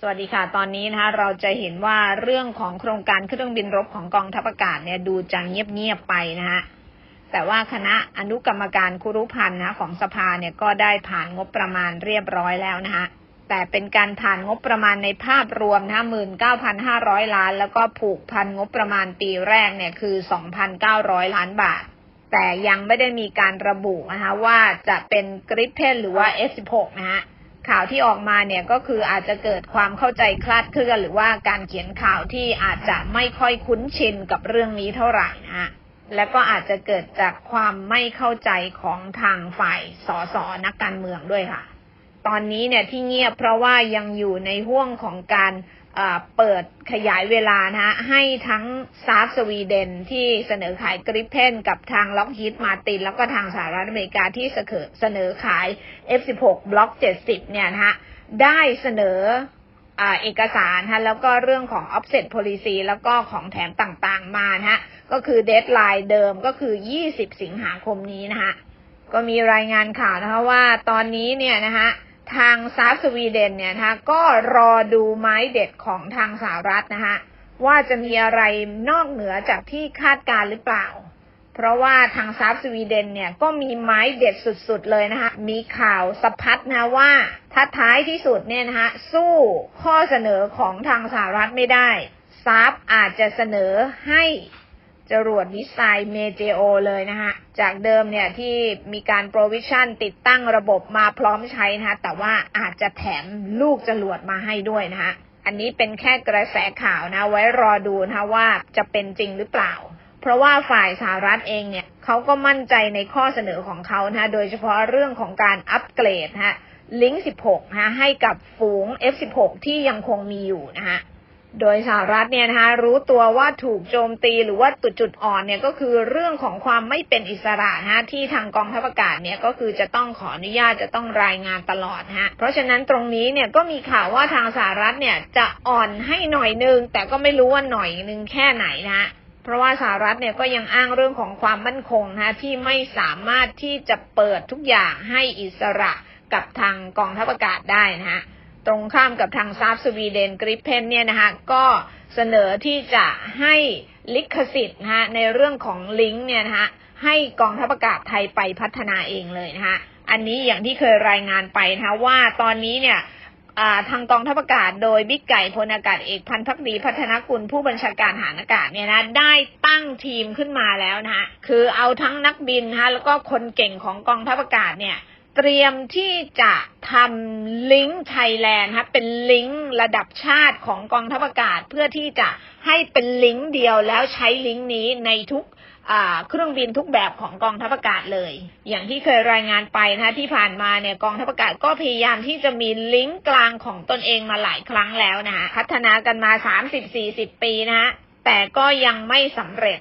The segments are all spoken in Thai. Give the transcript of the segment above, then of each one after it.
สวัสดีค่ะ ตอนนี้นะคะเราจะเห็นว่าเรื่องของโครงการเครื่องบินรบของกองทัพอากาศเนี่ยดูจะเงียบๆไปนะฮะแต่ว่าคณะอนุกรรมการคุรุพันธ์นะของสภาเนี่ยก็ได้ผ่านงบประมาณเรียบร้อยแล้วนะฮะแต่เป็นการผ่านงบประมาณในภาพรวมนะหมื่นเก้าพันห้าร้อยล้าน แล้วก็ผูกพันงบประมาณปีแรกเนี่ยคือสองพันเก้าร้อยล้านบาท แต่ยังไม่ได้มีการระบุนะคะว่าจะเป็นกริปเพนหรือว่า F16 นะฮะ ข่าวที่ออกมาเนี่ยก็คืออาจจะเกิดความเข้าใจคลาดเคลื่อนหรือว่าการเขียนข่าวที่อาจจะไม่ค่อยคุ้นชินกับเรื่องนี้เท่าไหร่นะฮะและก็อาจจะเกิดจากความไม่เข้าใจของทางฝ่ายสสนักการเมืองด้วยค่ะ ตอนนี้เนี่ยที่เงียบเพราะว่ายังอยู่ในห่วงของการ เปิดขยายเวลานะฮะให้ทั้งซาร์สวีเดนที่เสนอขายกริปเพนกับทางล็อกฮิตมาติน แล้วก็ทางสหรัฐอเมริกาที่เสนอเสนอขาย F16 บล็อก 70 เนี่ยนะฮะได้เสนอเอกสารฮะแล้วก็เรื่องของ offset policy แล้วก็ของแถมต่างๆมานะฮะก็คือเด d ไลน์เดิมก็คือ 20 สิงหาคมนี้นะฮะก็มีรายงานข่าวนะคะว่าตอนนี้เนี่ยนะคะ ทางซาสวีเดนเนี่ยนะคะก็รอดูไม้เด็ดของทางสหรัฐนะคะว่าจะมีอะไรนอกเหนือจากที่คาดการหรือเปล่า เพราะว่าทางซาสวีเดนเนี่ยก็มีไม้เด็ดสุดๆเลยนะคะมีข่าวสะพัดนะว่าถ้าท้ายที่สุดเนี่ยนะคะสู้ข้อเสนอของทางสหรัฐไม่ได้ซาบอาจจะเสนอให้ จรวดมิสไซล์เมเจโอเลยนะฮะจากเดิมเนี่ยที่มีการโปรวิชั่นติดตั้งระบบมาพร้อมใช้นะฮะแต่ว่าอาจจะแถมลูกจรวดมาให้ด้วยนะฮะอันนี้เป็นแค่กระแสข่าวนะไว้รอดูนะคะว่าจะเป็นจริงหรือเปล่า เพราะว่าฝ่ายสหรัฐเองเนี่ยเขาก็มั่นใจในข้อเสนอของเขานะโดยเฉพาะเรื่องของการอัปเกรดฮะลิงก์16ฮะให้กับฝูง F16 ที่ยังคงมีอยู่นะฮะ โดยสหรัฐเนี่ยนะคะรู้ตัวว่าถูกโจมตีหรือว่าตุดจุดอ่อนเนี่ยก็คือเรื่องของความไม่เป็นอิสระนะฮะที่ทางกองทัพอากาศเนี่ยก็คือจะต้องขออนุญาตจะต้องรายงานตลอดะฮะเพราะฉะนั้นตรงนี้เนี่ยก็มีข่าวว่าทางสหรัฐเนี่ยจะอ่อนให้หน่อยนึง แต่ก็ไม่รู้ว่าหน่อยนึงแค่ไหนนะฮะเพราะว่าสหรัฐเนี่ยก็ยังอ้างเรื่องของความมั่นคงนะที่ไม่สามารถที่จะเปิดทุกอย่างให้อิสระกับทางกองทัพอากาศได้นะฮะ ตรงข้ามกับทางซาบสวีเดนกริปเพนเนี่ยนะคะก็เสนอที่จะให้ลิขสิทธิ์นะฮะในเรื่องของลิงก์เนี่ยนะคะให้กองทัพอากาศไทยไปพัฒนาเองเลยนะคะอันนี้อย่างที่เคยรายงานไปนะคะว่าตอนนี้เนี่ยทางกองทัพอากาศโดยบิ๊กไก่พลอากาศเอกพันพักดีพัฒนกุลผู้บัญชาการทหารอากาศเนี่ยนะได้ตั้งทีมขึ้นมาแล้วนะคะคือเอาทั้งนักบินนะคะแล้วก็คนเก่งของกองทัพอากาศเนี่ย เตรียมที่จะทำลิงก์ไทยแลนด์ครับเป็นลิงก์ระดับชาติของกองทัพอากาศ เพื่อที่จะให้เป็นลิงก์เดียวแล้วใช้ลิงก์นี้ในทุกเครื่องบินทุกแบบของกองทัพอากาศเลย อย่างที่เคยรายงานไปนะที่ผ่านมาเนี่ยกองทัพอากาศก็พยายามที่จะมีลิงก์กลางของตนเองมาหลายครั้งแล้วนะฮะพัฒนากันมา 30-40 ปีนะฮะแต่ก็ยังไม่สำเร็จ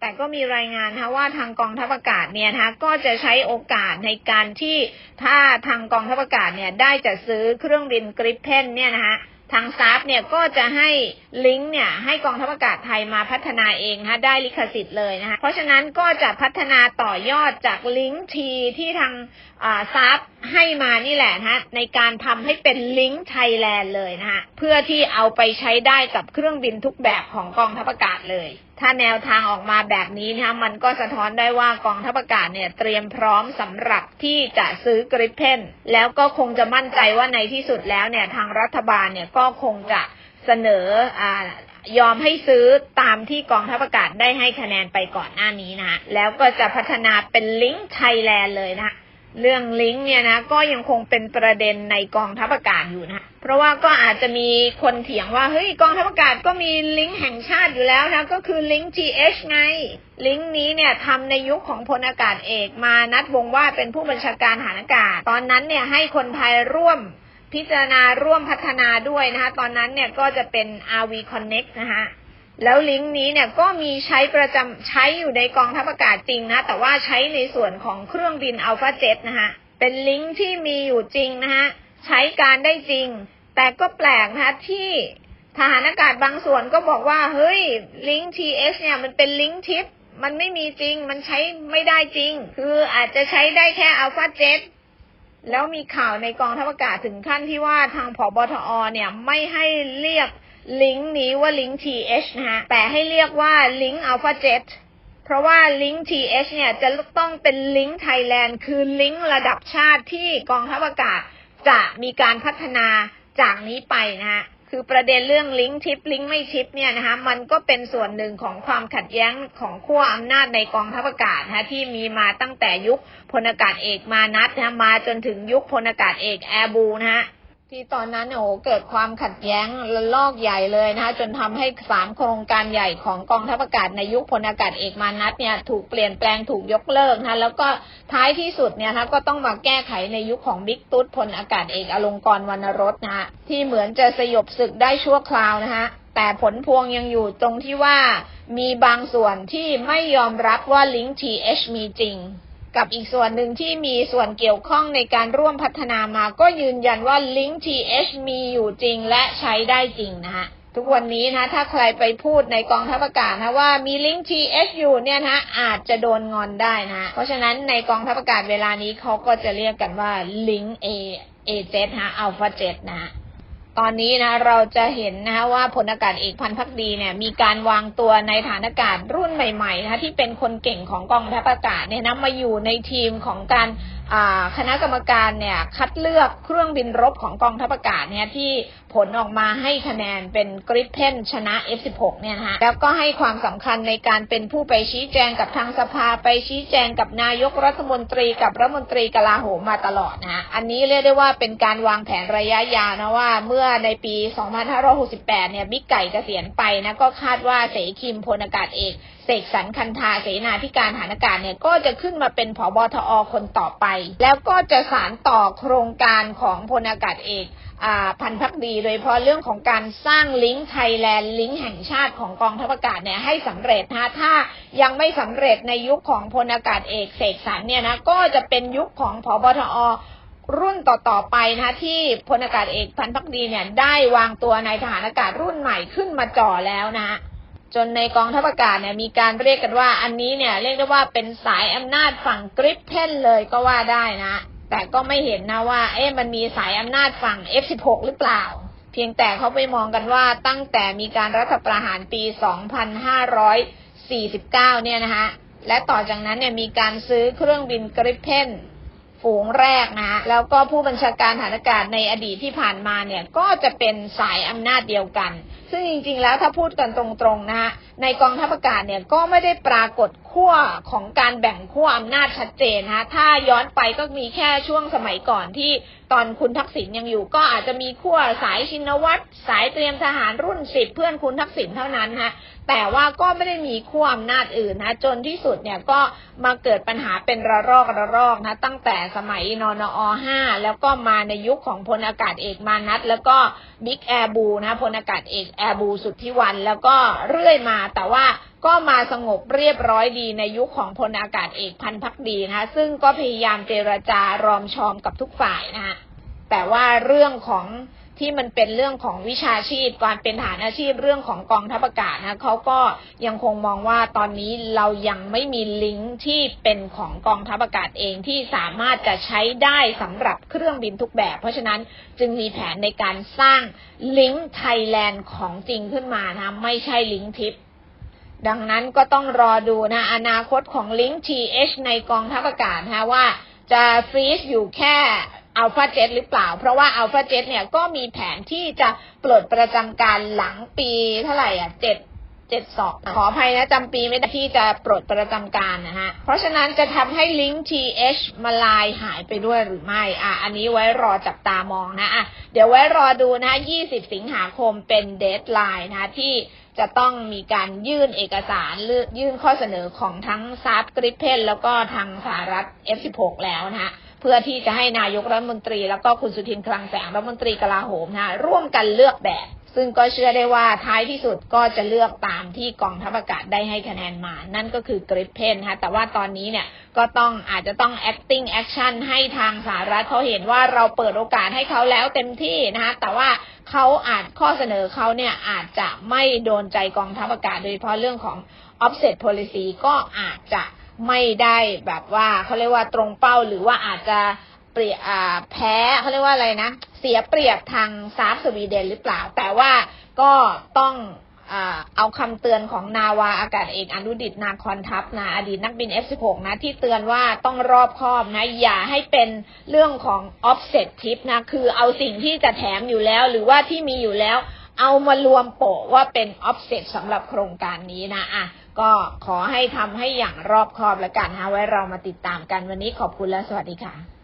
แต่ก็มีรายงานนะว่าทางกองทัพอากาศเนี่ยนะคะก็จะใช้โอกาสในการที่ถ้าทางกองทัพอากาศเนี่ยได้จะซื้อเครื่องบินกริปเพนเนี่ยนะคะทางซาฟเนี่ยก็จะให้ลิงก์เนี่ยให้กองทัพอากาศไทยมาพัฒนาเองนะได้ลิขสิทธิ์เลยนะคะเพราะฉะนั้นก็จะพัฒนาต่อยอดจากลิงก์ทีที่ทางซาฟให้มานี่แหละนะคะในการทำให้เป็นลิงก์ไทยแลนด์เลยนะคะเพื่อที่เอาไปใช้ได้กับเครื่องบินทุกแบบของกองทัพอากาศเลย ถ้าแนวทางออกมาแบบนี้นะคะมันก็สะท้อนได้ว่ากองทัพอากาศเนี่ยเตรียมพร้อมสำหรับที่จะซื้อกริปเพนแล้วก็คงจะมั่นใจว่าในที่สุดแล้วเนี่ยทางรัฐบาลเนี่ยก็คงจะเสนออ่ายอมให้ซื้อตามที่กองทัพอากาศได้ให้คะแนนไปก่อนหน้านี้นะแล้วก็จะพัฒนาเป็นลิงก์ไทยแลนด์เลยนะ เรื่องลิงก์เนี่ยนะก็ยังคงเป็นประเด็นในกองทัพอากาศอยู่นะ เพราะว่าก็อาจจะมีคนเถียงว่าเฮ้ยกองทัพอากาศก็มีลิงก์แห่งชาติอยู่แล้วนะก็คือลิงก์ GH ไง ลิงก์นี้เนี่ยทำในยุคของพลอากาศเอกมานัดวงว่าเป็นผู้บัญชาการทหารอากาศ ตอนนั้นเนี่ยให้คนไทยร่วมพิจารณาร่วมพัฒนาด้วยนะคะ ตอนนั้นเนี่ยก็จะเป็น RV Connect นะคะ แล้วลิงก์นี้เนี่ยก็มีใช้ประจำใช้อยู่ในกองทัพอากาศจริงนะ แต่ว่าใช้ในส่วนของเครื่องบินอัลฟาเจ็ตนะฮะเป็นลิงก์ที่มีอยู่จริงนะฮะใช้การได้จริง แต่ก็แปลกนะคะที่ทหารอากาศบางส่วนก็บอกว่า เฮ้ย ลิงก์ TX เนี่ยมันเป็นลิงก์ทิป มันไม่มีจริง มันใช้ไม่ได้จริง คืออาจจะใช้ได้แค่อัลฟาเจ็ตแล้วมีข่าวในกองทัพอากาศถึงขั้นที่ว่าทางผบทอเนี่ยไม่ให้เรียก ลิงก์นี้ว่าลิงก์ TH นะฮะ แต่ให้เรียกว่าลิงก์ Alpha Jet เพราะว่าลิงก์ TH เนี่ยจะต้องเป็นลิงก์ไทยแลนด์คือลิงก์ระดับชาติที่กองทัพอากาศจะมีการพัฒนาจากนี้ไปนะฮะคือประเด็นเรื่องลิงก์ชิปลิงก์ไม่ชิปเนี่ยนะคะมันก็เป็นส่วนหนึ่งของความขัดแย้งของขั้วอำนาจในกองทัพอากาศนะะที่มีมาตั้งแต่ยุคพลอากาศเอกมานัทนะมาจนถึงยุคพลอากาศเอกแอร์บูนะฮะ ที่ตอนนั้นโอ้โหเกิดความขัดแย้งระลอกใหญ่เลยนะคะจนทำให้สามโครงการใหญ่ของกองทัพอากาศในยุคพลอากาศเอกมานัทเนี่ยถูกเปลี่ยนแปลงถูกยกเลิกนะะแล้วก็ท้ายที่สุดเนี่ยนะก็ต้องมาแก้ไขในยุคของบิ๊กตุ๊ดพลอากาศเอกอลงกรวรรณรสนะคะที่เหมือนจะสยบศึกได้ชั่วคราวนะคะแต่ผลพวงยังอยู่ตรงที่ว่ามีบางส่วนที่ไม่ยอมรับว่าลิงก์ TH มีจริง กับอีกส่วนหนึ่งที่มีส่วนเกี่ยวข้องในการร่วมพัฒนามา ก็ยืนยันว่า Link TH มีอยู่จริงและใช้ได้จริงนะฮะทุกวันนี้นะ ถ้าใครไปพูดในกองทัพอากาศนะว่ามี Link TH อยู่เนี่ยนะอาจจะโดนงอนได้นะเพราะฉะนั้นในกองทัพอากาศเวลานี้เขาก็จะเรียกกันว่า Link A AZ ฮะ Alpha Jet นะฮะ ตอนนี้นะเราจะเห็นนะคะว่าพลอากาศเอกพันธ์พักดีเนี่ยมีการวางตัวในฐานอากาศรุ่นใหม่ๆนะคะที่เป็นคนเก่งของกองทัพอากาศเนี่ยนะมาอยู่ในทีมของการ คณะกรรมการเนี่ยคัดเลือกเครื่องบินรบของกองทัพอากาศเนี่ยที่ผลออกมาให้คะแนนเป็นกริปเพนชนะ F16 เนี่ยนะคะแล้วก็ให้ความสำคัญในการเป็นผู้ไปชี้แจงกับทางสภาไปชี้แจงกับนายกรัฐมนตรีกับรัฐมนตรีกลาโหมมาตลอดนะอันนี้เรียกได้ว่าเป็นการวางแผนระยะยาวนะว่าเมื่อในปี 2568 เนี่ยบิ๊กไก่เกษียณไปนะก็คาดว่าเสคิมพลอากาศเอก เสกสรรคันธาเสนาธิการฐานอากาศเนี่ยก็จะขึ้นมาเป็นผบทอคนต่อไป แล้วก็จะสารต่อโครงการของพลอากาศเอกพันพักดีโดยเฉพาะเรื่องของการสร้างลิงก์ไทยแลนด์ลิงก์แห่งชาติของกองทัพอากาศเนี่ยให้สำเร็จนะถ้ายังไม่สำเร็จในยุคของพลอากาศเอกเสกสรรเนี่ยนะก็จะเป็นยุคของพบทอรุ่นต่อๆไปนะที่พลอากาศเอกพันพักดีเนี่ยได้วางตัวในทหารอากาศรุ่นใหม่ขึ้นมาจ่อแล้วนะ จนในกองทัพอากาศเนี่ยมีการเรียกกันว่าอันนี้เนี่ยเรียกได้ว่าเป็นสายอำนาจฝั่งกริปเพนเลยก็ว่าได้นะ แต่ก็ไม่เห็นนะว่า เอ๊ะมันมีสายอำนาจฝั่ง F16 หรือเปล่า เพียงแต่เขาไปมองกันว่าตั้งแต่มีการรัฐประหารปี 2549 เนี่ยนะคะและต่อจากนั้นเนี่ยมีการซื้อเครื่องบินกริปเพน ฝูงแรกนะแล้วก็ผู้บัญชาการฐานอากาศในอดีตที่ผ่านมาเนี่ยก็จะเป็นสายอำนาจเดียวกัน ซึ่งจริงๆแล้วถ้าพูดกันตรงๆนะฮะในกองทัพอากาศเนี่ยก็ไม่ได้ปรากฏ ขั้วของการแบ่งขั้วอำนาจชัดเจนนะถ้าย้อนไปก็มีแค่ช่วงสมัยก่อนที่ตอนคุณทักษิณยังอยู่ ก็อาจจะมีขั้วสายชินวัตรสายเตรียมทหารรุ่นสิบเพื่อนคุณทักษิณเท่านั้นฮะแต่ว่าก็ไม่ได้มีขั้วอำนาจอื่นนะจนที่สุดเนี่ยก็มาเกิดปัญหาเป็นระลอกระลอกนะตั้งแต่สมัยนนอ5แล้วก็มาในยุคของพลอากาศเอกมานัทแล้วก็บิ๊กแอร์บูนะพลอากาศเอกแอร์บูสุที่วัน แล้วก็เรื่อยมาแต่ว่า ก็มาสงบเรียบร้อยดีในยุคของพลอากาศเอกพันพักดีนะคะซึ่งก็พยายามเจรจารอมชอมกับทุกฝ่ายนะคะแต่ว่าเรื่องของที่มันเป็นเรื่องของวิชาชีพการเป็นฐานอาชีพเรื่องของกองทัพอากาศนะเขาก็ยังคงมองว่าตอนนี้เรายังไม่มีลิงก์ที่เป็นของกองทัพอากาศเองที่สามารถจะใช้ได้สำหรับเครื่องบินทุกแบบ เพราะฉะนั้นจึงมีแผนในการสร้างลิงก์ไทยแลนด์ของจริงขึ้นมานะไม่ใช่ลิงก์ทิป ดังนั้นก็ต้องรอดูนะอนาคตของลิงก์ TH ในกองทัพอากาศนะว่าจะฟรีซอยู่แค่อัลฟาเจ็หรือเปล่า เพราะว่าอัลฟาเจ็เนี่ยก็มีแผนที่จะปลดประจำการหลังปีเท่าไหร่อะเจ็ด เจ็ดสองขออภัยนะจำปีไม่ได้ที่จะปลดประจำการนะฮะ เพราะฉะนั้นจะทำให้ลิงก์ TH มาลายหายไปด้วยหรือไม่ อะ อันนี้ไว้รอจับตามองนะ อะ เดี๋ยวไว้รอดูนะ 20 สิงหาคมเป็นเดทไลน์นะที่จะต้องมีการยื่นเอกสารหรือยื่นข้อเสนอของทั้งซาร์ฟกริปเพนแล้วก็ทางสหรัฐ F16 แล้วนะฮะเพื่อที่จะให้นายกรัฐมนตรี แล้วก็คุณสุทินคลังแสงรัฐมนตรีกลาโหมนะร่วมกันเลือกแบบ ซึ่งก็เชื่อได้ว่าท้ายที่สุดก็จะเลือกตามที่กองทัพอากาศได้ให้คะแนนมา นั่นก็คือกริปเพนฮะแต่ว่าตอนนี้เนี่ยก็ต้องอาจจะต้อง acting action ให้ทางสหรัฐเขาเห็นว่าเราเปิดโอกาสให้เขาแล้วเต็มที่นะคะแต่ว่าเขาอาจข้อเสนอเขาเนี่ยอาจจะไม่โดนใจกองทัพอากาศ โดยเฉพาะเรื่องของ offset policy ก็อาจจะไม่ได้แบบว่าเขาเรียกว่าตรงเป้าหรือว่าอาจจะ ปรียแพ้เขาเรียกว่าอะไรนะ เสียเปรียบทางซาร์สวีเดนหรือเปล่า แต่ว่าก็ต้องเอาคำเตือนของนาวาอากาศเอกอนุดิตนาคอนทัพนะอดีตนักบิน F16 นะ ที่เตือนว่าต้องรอบคอบนะ อย่าให้เป็นเรื่องของ offset tip นะ คือเอาสิ่งที่จะแถมอยู่แล้ว หรือว่าที่มีอยู่แล้ว เอามารวมโปะว่าเป็น offset สำหรับโครงการนี้นะอะก็ขอให้ทำให้อย่างรอบคอบแล้วกันนะไว้เรามาติดตามกันวันนี้ขอบคุณและสวัสดีค่ะ